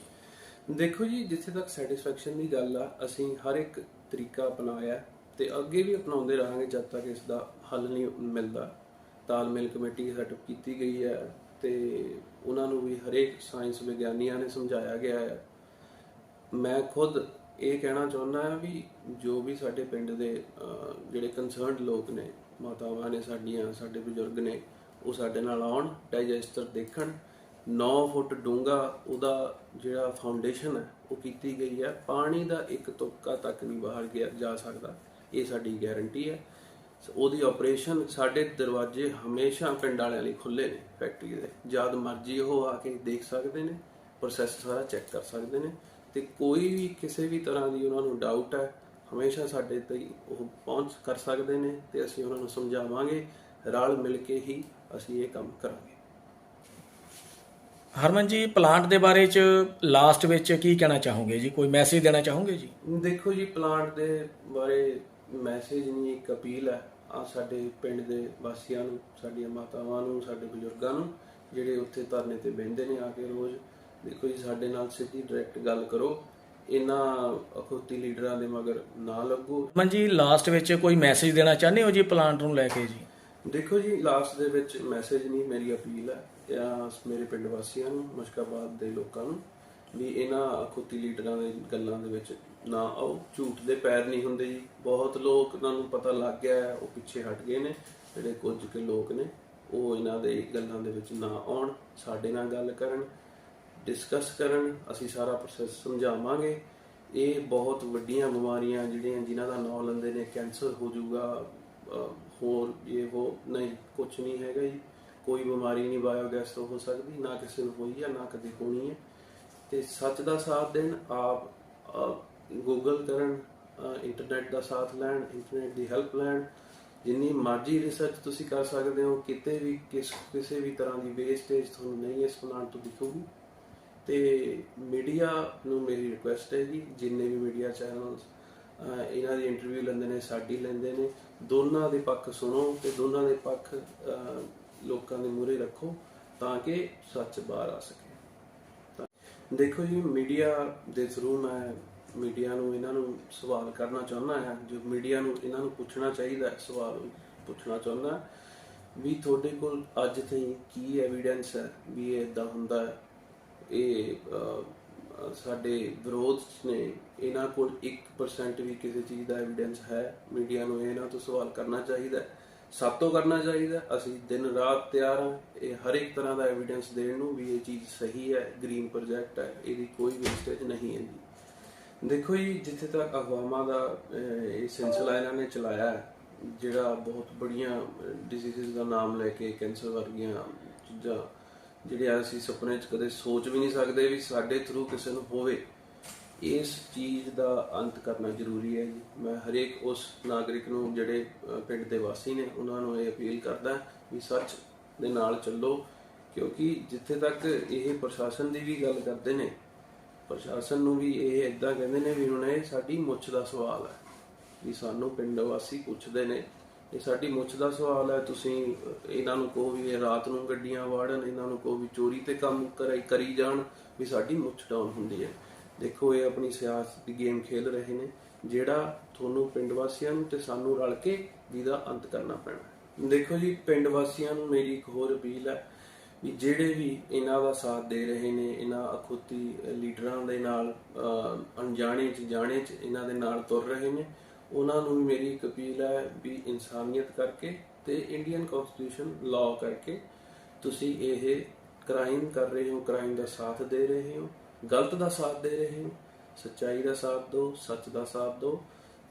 ਦੇਖੋ ਜੀ ਜਿੱਥੇ ਤੱਕ ਸੈਟੀਸਫੈਕਸ਼ਨ ਦੀ ਗੱਲ ਆ ਅਸੀਂ ਹਰ ਇੱਕ ਤਰੀਕਾ ਅਪਣਾਇਆ ਤੇ ਅੱਗੇ ਵੀ ਅਪਣਾਉਂਦੇ ਰਹਾਂਗੇ ਜਦ ਤੱਕ ਇਸ ਦਾ ਹੱਲ ਨਹੀਂ ਮਿਲਦਾ। ਤਾਲਮੇਲ ਕਮੇਟੀ ਸੈਟਅਪ ਕੀਤੀ ਗਈ ਹੈ ਤੇ ਉਹਨਾਂ ਨੂੰ ਵੀ ਹਰੇਕ ਸਾਇੰਸ ਵਿਗਿਆਨੀਆਂ ਨੇ ਸਮਝਾਇਆ ਗਿਆ ਹੈ। ਮੈਂ ਖੁਦ ਇਹ ਕਹਿਣਾ ਚਾਹੁੰਦਾ ਹਾਂ ਵੀ ਜੋ ਵੀ ਸਾਡੇ ਪਿੰਡ ਦੇ ਅਹ, ਜਿਹੜੇ ਕੰਸਰਨਡ ਲੋਕ ਨੇ ਮਾਤਾਵਾਂ ਨੇ ਸਾਡੀਆਂ ਸਾਡੇ ਬਜ਼ੁਰਗ ਨੇ ਉਹ ਸਾਡੇ ਨਾਲ ਆਉਣ ਡਾਈਜੈਸਟਰ ਦੇਖਣ 9 ਫੁੱਟ ਡੂੰਘਾ ਉਹਦਾ ਜਿਹੜਾ ਫਾਊਂਡੇਸ਼ਨ ਹੈ, ਉਹ ਕੀਤੀ ਗਈ ਹੈ। ਪਾਣੀ ਦਾ ਇੱਕ ਤੁਪਕਾ ਤੱਕ ਨਹੀਂ ਬਾਹਰ ਗਿਆ, ਜਾ ਸਕਦਾ। ਇਹ ਸਾਡੀ ਗਾਰੰਟੀ ਹੈ। ਉਹਦੀ ਆਪਰੇਸ਼ਨ ਸਾਡੇ ਦਰਵਾਜ਼ੇ ਹਮੇਸ਼ਾ ਪਿੰਡ ਵਾਲਿਆਂ ਲਈ ਖੁੱਲੇ ਨੇ ਫੈਕਟਰੀ ਦੇ। ਜਦ ਮਰਜ਼ੀ ਉਹ ਆ ਕੇ ਦੇਖ ਸਕਦੇ ਨੇ ਪ੍ਰੋਸੈਸ ਸਾਰਾ ਚੈੱਕ ਕਰ ਸਕਦੇ ਨੇ। ਤੇ ਕੋਈ ਵੀ ਕਿਸੇ ਵੀ ਤਰ੍ਹਾਂ ਦੀ ਉਹਨਾਂ ਨੂੰ ਡਾਊਟ ਹੈ, ਹਮੇਸ਼ਾ ਸਾਡੇ ਤੇ ਉਹ ਪਹੁੰਚ ਕਰ ਸਕਦੇ ਨੇ ਤੇ ਅਸੀਂ ਉਹਨਾਂ ਨੂੰ ਸਮਝਾਵਾਂਗੇ। ਰਲ ਮਿਲ ਕੇ ਹੀ ਅਸੀਂ ਇਹ ਕੰਮ ਕਰਾਂਗੇ। ਹਰਮਨ ਜੀ ਪਲਾਂਟ ਦੇ ਬਾਰੇ ਚ ਲਾਸਟ ਵਿੱਚ ਕੀ ਕਹਿਣਾ ਚਾਹੋਗੇ ਜੀ? ਕੋਈ ਮੈਸੇਜ ਦੇਣਾ ਚਾਹੋਗੇ ਜੀ? ਦੇਖੋ ਜੀ ਪਲਾਂਟ ਦੇ ਬਾਰੇ ਮੈਸੇਜ ਨਹੀਂ ਇੱਕ ਅਪੀਲ ਹੈ ਆ ਸਾਡੇ ਪਿੰਡ ਦੇ ਵਾਸੀਆਂ ਨੂੰ ਸਾਡੀਆਂ ਮਾਤਾਵਾਂ ਨੂੰ ਸਾਡੇ ਬਜ਼ੁਰਗਾਂ ਨੂੰ ਜਿਹੜੇ ਉੱਥੇ ਧਰਨੇ ਤੇ ਬਹਿੰਦੇ ਨੇ ਆ ਕੇ ਰੋਜ਼। ਦੇਖੋ ਜੀ ਸਾਡੇ ਨਾਲ ਸਿੱਧੀ ਡਾਇਰੈਕਟ ਗੱਲ ਕਰੋ। ਇਹਨਾਂ ਅਖੌਤੀ ਲੀਡਰਾਂ ਦੇ ਮਗਰ ਨਾ ਲੱਗੋ। ਹਰਮਨ ਜੀ ਲਾਸਟ ਵਿੱਚ ਕੋਈ ਮੈਸੇਜ ਦੇਣਾ ਚਾਹੁੰਦੇ ਹੋ ਜੀ ਪਲਾਂਟ ਨੂੰ ਲੈ ਕੇ ਜੀ? ਦੇਖੋ ਜੀ ਲਾਸਟ ਦੇ ਵਿੱਚ ਮੈਸੇਜ ਨਹੀਂ ਮੇਰੀ ਅਪੀਲ ਹੈ। ਮੇਰੇ ਪਿੰਡ ਵਾਸੀਆਂ ਨੂੰ, ਮਸ਼ਕਾਬਾਦ ਦੇ ਲੋਕਾਂ ਨੂੰ, ਵੀ ਇਹਨਾਂ ਅਖੁੱਤੀ ਲੀਡਰਾਂ ਦੇ ਗੱਲਾਂ ਦੇ ਵਿੱਚ ਨਾ ਆਓ। ਝੂਠ ਦੇ ਪੈਰ ਨਹੀਂ ਹੁੰਦੇ ਜੀ। ਬਹੁਤ ਲੋਕ ਉਹਨਾਂ ਨੂੰ ਪਤਾ ਲੱਗ ਗਿਆ ਉਹ ਪਿੱਛੇ ਹਟ ਗਏ ਨੇ, ਜਿਹੜੇ ਕੁਝ ਕੁ ਲੋਕ ਨੇ, ਉਹ ਇਹਨਾਂ ਦੇ ਗੱਲਾਂ ਦੇ ਵਿੱਚ ਨਾ ਆਉਣ, ਸਾਡੇ ਨਾਲ ਗੱਲ ਕਰਨ ਡਿਸਕਸ ਕਰਨ, ਅਸੀਂ ਸਾਰਾ ਪ੍ਰੋਸੈਸ ਸਮਝਾਵਾਂਗੇ। ਇਹ ਬਹੁਤ ਵੱਡੀਆਂ ਬਿਮਾਰੀਆਂ ਜਿਹੜੀਆਂ ਜਿਨ੍ਹਾਂ ਦਾ ਨਾਂ ਲੈਂਦੇ ਨੇ ਕੈਂਸਰ ਹੋ ਜਾਊਗਾ ਹੋਰ ਇਹ ਉਹ ਨਹੀਂ ਕੁਝ ਨਹੀਂ ਹੈਗਾ ਜੀ। ਕੋਈ ਬਿਮਾਰੀ ਨਹੀਂ ਬਾਇਓਗੈਸ ਤੋਂ ਹੋ ਸਕਦੀ, ਨਾ ਕਿਸੇ ਨੂੰ ਹੋਈ ਹੈ ਨਾ ਕਦੇ ਹੋਣੀ ਹੈ ਤੇ ਸੱਚ ਦਾ ਸਾਥ ਦੇਣ, ਆਪ ਗੂਗਲ ਕਰਨ ਇੰਟਰਨੈਟ ਦਾ ਸਾਥ ਲੈਣ ਇੰਟਰਨੈਟ ਦੀ ਹੈਲਪ ਲੈਣ। ਜਿੰਨੀ ਮਰਜ਼ੀ ਰਿਸਰਚ ਤੁਸੀਂ ਕਰ ਸਕਦੇ ਹੋ, ਕਿਤੇ ਵੀ ਕਿਸ, ਕਿਸੇ ਵੀ ਤਰ੍ਹਾਂ ਦੀ ਵੇਸਟੇਜ ਤੁਹਾਨੂੰ ਨਹੀਂ ਇਸ ਪਲਾਂਟ ਤੋਂ ਦਿਖੂਗੀ। ਤੇ ਮੀਡੀਆ ਨੂੰ ਮੇਰੀ ਰਿਕੁਐਸਟ ਹੈ ਜੀ, ਜਿੰਨੇ ਵੀ ਮੀਡੀਆ ਚੈਨਲਸ ਇਹਨਾਂ ਦੀ ਇੰਟਰਵਿਊ ਲੈਂਦੇ ਨੇ, ਸਾਡੀ ਲੈਂਦੇ ਨੇ, ਦੋਨਾਂ ਦੇ ਪੱਖ ਸੁਣੋ ਤੇ ਦੋਨਾਂ ਦੇ ਪੱਖ ਲੋਕਾਂ ਦੇ ਮੂਹਰੇ ਰੱਖੋ ਤਾਂ ਕਿ ਸੱਚ ਬਾਹਰ ਆ ਸਕੇ। ਦੇਖੋ ਜੀ, ਮੀਡੀਆ ਦੇ ਥਰੂ ਮੈਂ ਮੀਡੀਆ ਨੂੰ, ਇਹਨਾਂ ਨੂੰ ਸਵਾਲ ਕਰਨਾ ਚਾਹੁੰਦਾ ਹਾਂ। ਜੋ ਮੀਡੀਆ ਨੂੰ, ਇਹਨਾਂ ਨੂੰ ਪੁੱਛਣਾ ਚਾਹੀਦਾ ਹੈ, ਸਵਾਲ ਪੁੱਛਣਾ ਚਾਹੁੰਦਾ ਵੀ ਤੁਹਾਡੇ ਕੋਲ ਅੱਜ ਤਾਈਂ ਕੀ ਐਵੀਡੈਂਸ ਹੈ ਵੀ ਇਹ ਇਦਾਂ ਹੁੰਦਾ ਹੈ? ਇਹ ਸਾਡੇ ਵਿਰੋਧ ਨੇ ਇਹਨਾਂ ਕੋਲ 1% ਵੀ ਕਿਸੇ ਚੀਜ਼ ਦਾ ਐਵੀਡੈਂਸ ਹੈ? ਮੀਡੀਆ ਨੂੰ ਇਹਨਾਂ ਤੋਂ ਸਵਾਲ ਕਰਨਾ ਚਾਹੀਦਾ ਹੈ। ਸਭ ਤੋਂ ਕਰਨਾ ਚਾਹੀਦਾ, ਅਸੀਂ ਦਿਨ ਰਾਤ ਤਿਆਰ ਹਾਂ। ਇਹ ਹਰ ਇੱਕ ਤਰ੍ਹਾਂ ਦਾ ਐਵੀਡੈਂਸ ਦੇਣ ਨੂੰ ਵੀ ਇਹ ਚੀਜ਼ ਸਹੀ ਹੈ ਗ੍ਰੀਨ ਪ੍ਰੋਜੈਕਟ ਹੈ, ਇਹਦੀ ਕੋਈ ਵੇਸਟੇਜ ਨਹੀਂ ਹੈ ਜੀ। ਦੇਖੋ ਜੀ, ਜਿੱਥੇ ਤੱਕ ਅਫਵਾਹਾਂ ਦਾ ਇਹ ਸਿਲਸਿਲਾ ਇਹਨਾਂ ਨੇ ਚਲਾਇਆ ਹੈ, ਜਿਹੜਾ ਬਹੁਤ ਬੜੀਆਂ ਡਿਜ਼ੀਜ਼ਸ ਦਾ ਨਾਮ ਲੈ ਕੇ ਕੈਂਸਰ ਵਰਗੀਆਂ ਚੀਜ਼ਾਂ ਜਿਹੜੀਆਂ ਅਸੀਂ ਸੁਪਨੇ 'ਚ ਕਦੇ ਸੋਚ ਵੀ ਨਹੀਂ ਸਕਦੇ ਵੀ ਸਾਡੇ ਥਰੂ ਕਿਸੇ ਨੂੰ ਹੋਵੇ। ਇਸ ਚੀਜ਼ ਦਾ ਅੰਤ ਕਰਨਾ ਜ਼ਰੂਰੀ ਹੈ ਜੀ। ਮੈਂ ਹਰੇਕ ਉਸ ਨਾਗਰਿਕ ਨੂੰ ਜਿਹੜੇ ਪਿੰਡ ਦੇ ਵਾਸੀ ਨੇ, ਉਹਨਾਂ ਨੂੰ ਇਹ ਅਪੀਲ ਕਰਦਾ ਵੀ ਸੱਚ ਦੇ ਨਾਲ ਚੱਲੋ, ਕਿਉਂਕਿ ਜਿੱਥੇ ਤੱਕ ਇਹ ਪ੍ਰਸ਼ਾਸਨ ਦੀ ਵੀ ਗੱਲ ਕਰਦੇ ਨੇ, ਪ੍ਰਸ਼ਾਸਨ ਨੂੰ ਵੀ ਇਹ ਇਦਾਂ ਕਹਿੰਦੇ ਨੇ ਵੀ ਹੁਣ ਇਹ ਸਾਡੀ ਮੁੱਛ ਦਾ ਸਵਾਲ ਹੈ ਵੀ ਸਾਨੂੰ ਪਿੰਡ ਵਾਸੀ ਪੁੱਛਦੇ ਨੇ, ਇਹ ਸਾਡੀ ਮੁੱਛ ਦਾ ਸਵਾਲ ਹੈ, ਤੁਸੀਂ ਇਹਨਾਂ ਨੂੰ ਕਹੋ ਵੀ ਇਹ ਰਾਤ ਨੂੰ ਗੱਡੀਆਂ ਵਾੜਨ, ਇਹਨਾਂ ਨੂੰ ਕਹੋ ਵੀ ਚੋਰੀ ਤੇ ਕੰਮ ਕਰੀ ਜਾਣ, ਵੀ ਸਾਡੀ ਮੁੱਛ ਡਾਊਨ ਹੁੰਦੀ ਹੈ। ਦੇਖੋ ਇਹ ਆਪਣੀ ਸਿਆਸਤ ਦੀ ਗੇਮ ਖੇਲ ਰਹੇ ਨੇ। ਜਿਹੜਾ ਤੁਹਾਨੂੰ ਪਿੰਡ ਵਾਸੀਆਂ ਨੂੰ ਤੇ ਸਾਨੂੰ ਰਲ ਕੇ ਜਿਹਦਾ ਅੰਤ ਕਰਨਾ ਪੈਣਾ। ਦੇਖੋ ਜੀ ਪਿੰਡ ਵਾਸੀਆਂ ਨੂੰ ਮੇਰੀ ਇੱਕ ਹੋਰ ਅਪੀਲ ਹੈ ਵੀ ਜਿਹੜੇ ਵੀ ਇਹਨਾਂ ਦਾ ਸਾਥ ਦੇ ਰਹੇ ਨੇ ਇਹਨਾਂ ਅਖੁੱਤੀ ਲੀਡਰਾਂ ਦੇ ਨਾਲ ਅਹ, ਅਣਜਾਣੇ ਚ ਜਾਣੇ ਚ ਇਹਨਾਂ ਦੇ ਨਾਲ ਤੁਰ ਰਹੇ ਨੇ ਉਹਨਾਂ ਨੂੰ ਵੀ ਮੇਰੀ ਇੱਕ ਅਪੀਲ ਹੈ ਵੀ ਇਨਸਾਨੀਅਤ ਕਰਕੇ ਤੇ ਇੰਡੀਅਨ ਕਨਸਟੀਟਿਊਸ਼ਨ ਲਾਅ ਕਰਕੇ ਤੁਸੀਂ ਇਹ ਕ੍ਰਾਈਮ ਕਰ ਰਹੇ ਹੋ ਕ੍ਰਾਈਮ ਦਾ ਸਾਥ ਦੇ ਰਹੇ ਹੋ। ਗਲਤ ਦਾ ਸਾਥ ਦੇ ਰਹੇ ਹੋ, ਸੱਚਾਈ ਦਾ ਸਾਥ ਦਿਓ, ਸੱਚ ਦਾ ਸਾਥ ਦਿਓ,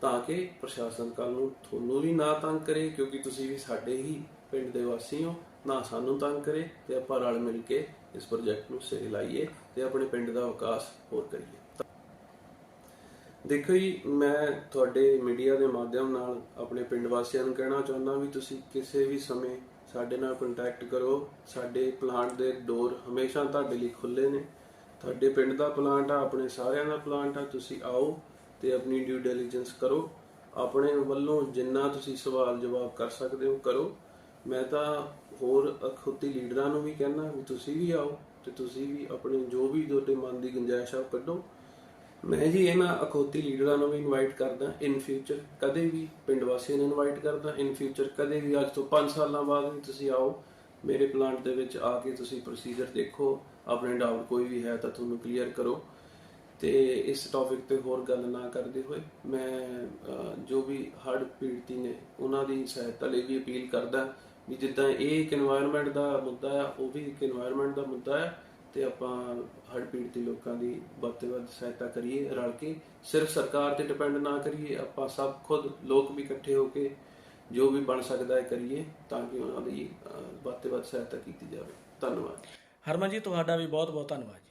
ਤਾਂ ਕਿ ਪ੍ਰਸ਼ਾਸਨ ਕੱਲ ਨੂੰ ਤੁਹਾਨੂੰ ਵੀ ਨਾ ਤੰਗ ਕਰੇ, ਕਿਉਂਕਿ ਤੁਸੀਂ ਵੀ ਸਾਡੇ ਹੀ ਪਿੰਡ ਦੇ ਵਾਸੀ ਹੋ, ਨਾ ਸਾਨੂੰ ਤੰਗ ਕਰੇ, ਤੇ ਆਪਾਂ ਰਲ ਮਿਲ ਕੇ ਇਸ ਪ੍ਰੋਜੈਕਟ ਨੂੰ ਸਿਰੇ ਲਾਈਏ ਤੇ ਆਪਣੇ ਪਿੰਡ ਦਾ ਵਿਕਾਸ ਹੋਰ ਕਰੀਏ। ਦੇਖੋ ਜੀ, ਮੈਂ ਤੁਹਾਡੇ ਮੀਡੀਆ ਦੇ ਮਾਧਿਅਮ ਨਾਲ ਆਪਣੇ ਪਿੰਡ ਵਾਸੀਆਂ ਨੂੰ ਕਹਿਣਾ ਚਾਹੁੰਦਾ ਵੀ ਤੁਸੀਂ ਕਿਸੇ ਵੀ ਸਮੇਂ ਸਾਡੇ ਨਾਲ ਕੰਟੈਕਟ ਕਰੋ, ਸਾਡੇ ਪਲਾਂਟ ਦੇ ਡੋਰ ਹਮੇਸ਼ਾ ਤੁਹਾਡੇ ਲਈ ਖੁੱਲੇ ਨੇ। ਤੁਹਾਡੇ ਪਿੰਡ ਦਾ ਪਲਾਂਟ ਆ, ਆਪਣੇ ਸਾਰਿਆਂ ਦਾ ਪਲਾਂਟ ਆ, ਤੁਸੀਂ ਆਓ ਤੇ ਆਪਣੀ ਡਿਊ ਡਿਲੀਜੈਂਸ ਕਰੋ। ਆਪਣੇ ਵੱਲੋਂ ਜਿੰਨਾ ਤੁਸੀਂ ਸਵਾਲ ਜਵਾਬ ਕਰ ਸਕਦੇ ਹੋ, ਕਰੋ। ਮੈਂ ਤਾਂ ਹੋਰ ਅਖੌਤੀ ਲੀਡਰਾਂ ਨੂੰ ਵੀ ਕਹਿਣਾ ਵੀ ਤੁਸੀਂ ਵੀ ਆਓ ਤੇ ਤੁਸੀਂ ਵੀ ਆਪਣੇ ਜੋ ਵੀ ਤੁਹਾਡੇ ਮਨ ਦੀ ਗੁੰਜਾਇਸ਼ ਆ ਉਹ ਕੱਢੋ। ਮੈਂ ਜੀ ਇਹਨਾਂ ਅਖੌਤੀ ਲੀਡਰਾਂ ਨੂੰ ਵੀ ਇਨਵਾਈਟ ਕਰਦਾ ਇਨ ਫਿਊਚਰ ਕਦੇ ਵੀ ਪਿੰਡ ਵਾਸੀਆਂ ਨੂੰ ਇਨਵਾਈਟ ਕਰਦਾ ਇਨ ਫਿਊਚਰ ਕਦੇ ਵੀ, ਅੱਜ ਤੋਂ 5 ਸਾਲਾਂ ਬਾਅਦ ਵੀ ਤੁਸੀਂ ਆਓ, ਮੇਰੇ ਪਲਾਂਟ ਦੇ ਵਿੱਚ ਆ ਕੇ ਤੁਸੀਂ ਪ੍ਰੋਸੀਜਰ ਦੇਖੋ। ਆਪਣੇ ਡਾਊਟ ਕੋਈ ਵੀ ਹੈ ਤਾਂ ਤੁਹਾਨੂੰ ਕਲੀਅਰ ਕਰੋ। ਤੇ ਇਸ ਟੌਪਿਕ ਤੇ ਹੋਰ ਗੱਲ ਨਾ ਕਰਦੇ ਹੋਏ ਮੈਂ ਜੋ ਵੀ ਹੜ ਪੀੜਤੀ ਨੇ, ਉਹਨਾਂ ਦੀ ਸਹਾਇਤਾ ਲਈ ਵੀ ਅਪੀਲ ਕਰਦਾ ਵੀ ਜਿੱਦਾਂ ਇਹ ਇੱਕ এনवायरमेंट ਦਾ ਮੁੱਦਾ ਆ, ਉਹ ਵੀ ਇੱਕ এনवायरमेंट ਦਾ ਮੁੱਦਾ ਆ ਤੇ ਆਪਾਂ ਹੜ ਪੀੜਤੀ ਲੋਕਾਂ ਦੀ ਵੱਧ ਤੋਂ ਸਹਾਇਤਾ ਕਰੀਏ, ਰਲ ਕੇ। ਸਿਰਫ ਸਰਕਾਰ ਤੇ ਡਿਪੈਂਡ ਨਾ ਕਰੀਏ, ਆਪਾਂ ਸਭ ਖੁਦ ਲੋਕ ਵੀ ਇਕੱਠੇ ਹੋ ਕੇ ਜੋ ਵੀ ਬਣ ਸਕਦਾ ਹੈ ਕਰੀਏ ਤਾਂ ਕਿ ਉਹਨਾਂ ਦੀ ਵੱਧ ਤੋਂ ਵੱਧ ਸਹਾਇਤਾ ਕੀਤੀ ਜਾਵੇ। ਧੰਨਵਾਦ। ਹਰਮਨ ਜੀ ਤੁਹਾਡਾ ਵੀ ਬਹੁਤ ਬਹੁਤ ਧੰਨਵਾਦ